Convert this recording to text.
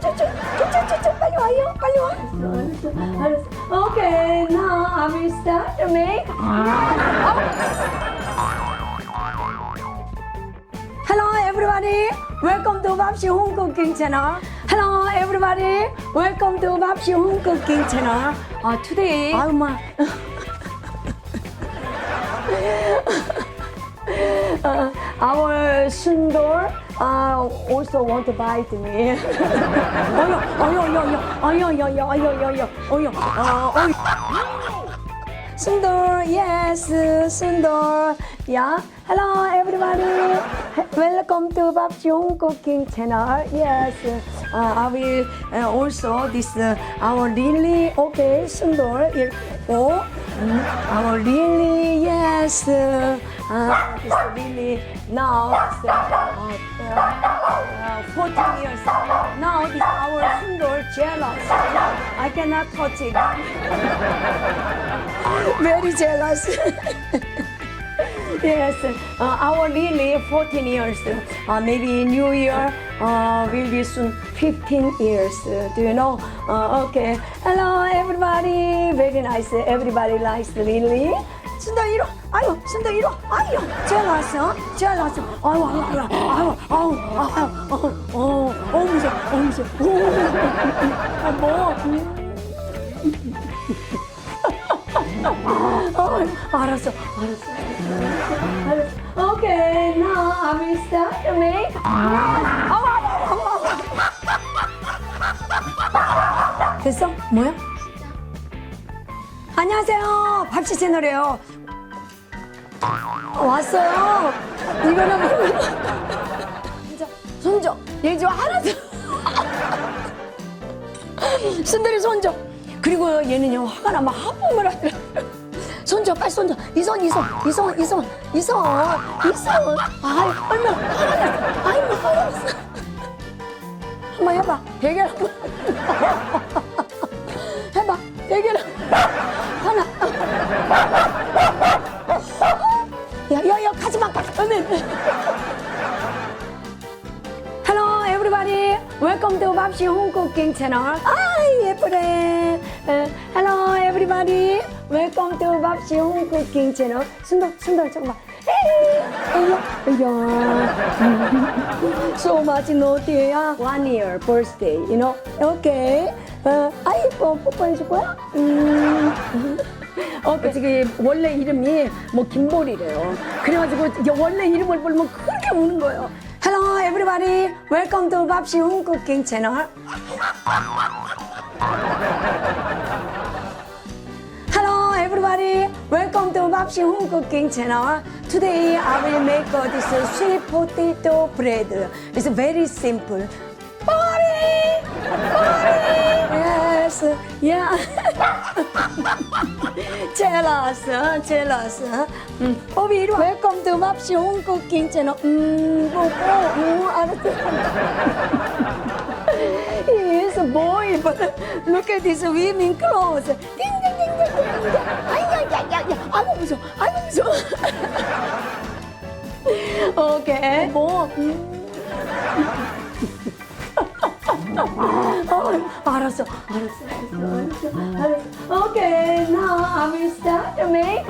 저저저저저저저 빨리 와요 빨리 와 알았어 알았어 오케이 now I will start to make Hello everybody welcome to Babsi Home Cooking Channel Hello everybody welcome to Babsi Home Cooking Channel uh, today 아유 마 uh, our Sundor I also want to buy bite me. Oh, oyo, oyo, oh, yo, yo, oyo, oh, yo, yo, oyo, yo, yo, oyo, uh, oyo. Sundor, yes, Sundor. Yeah, hello everybody. Welcome to Bab Jung Cooking Channel. Yes, uh, I will uh, also this uh, our really okay Sundor. Oh, mm, our really yes. Uh, this really now it's, uh, uh, uh, 14 years. Now this our Sundor jealous. I cannot touch it. Very jealous. yes, uh, our really 14 years. Uh, maybe New Year uh, will be soon 15 years. Uh, do you know? Uh, okay. Hello, everybody. Very nice. Everybody likes Lily. 이리 와. 아유, 이리 와. 아유, jealous. 어? jealous. 아유, 아유, 아유, 아유, 아유, 아유, 아유, 어, 어, 무서워, 어, 무서워. 오, 아, 뭐. 음. 어, 알았어, 알았어, 알았어. 오케이, now I will start to make. 됐어? 뭐야? 안녕하세요. 밥시 채널이에요. 왔어요. 이거는 뭐- 손져, 손져. 얘좀 하나도. 순들이 손져. 그리고 얘는요 화가 나면 하품을 하더라고요. 손져 빨리 손져 이손 이손 이손 이손 이손 이손 아이 얼마나 화가 났어 아이고 화가 났어 한번 해봐 대결 한번 해봐 얘기해라 하나 야야야 가지마 언니 Hello everybody welcome to 맙시 홈쿠킹 채널 아 예쁘래 Hello everybody welcome to 맙시 홈쿠킹 채널 순돌 순돌 조금만 에이 에이 so much naughty one year birthday you know okay 어, 아 예뻐 뽀뽀해 줄 거야? 음. 어, 저기 원래 이름이 뭐 김보리래요. 그래가지고 이게 원래 이름을 부르면 그렇게 우는 거예요. Hello everybody, welcome to 밥시 홈 쿠킹 채널. Hello everybody, welcome to 밥시 홈 쿠킹 채널. Today I will make uh, this uh, sweet potato bread. It's very simple. Bobby, Bobby, 야. 제라스, 제라스. 음. 오비 이리 와. 웰컴 투 맙시 홍콩 킹체노. 음, 보고, 음, 알았어. Yes, boy, but look at these women clothes. Ding, ding, ding, ding, ding. 아이야, 야, 야, 야. 아무 무서워. 아무 무서워. 오케이. 뭐. 음. Oh, 알았어, 알았어, 알았어, 알았어. Okay, now I will start to make.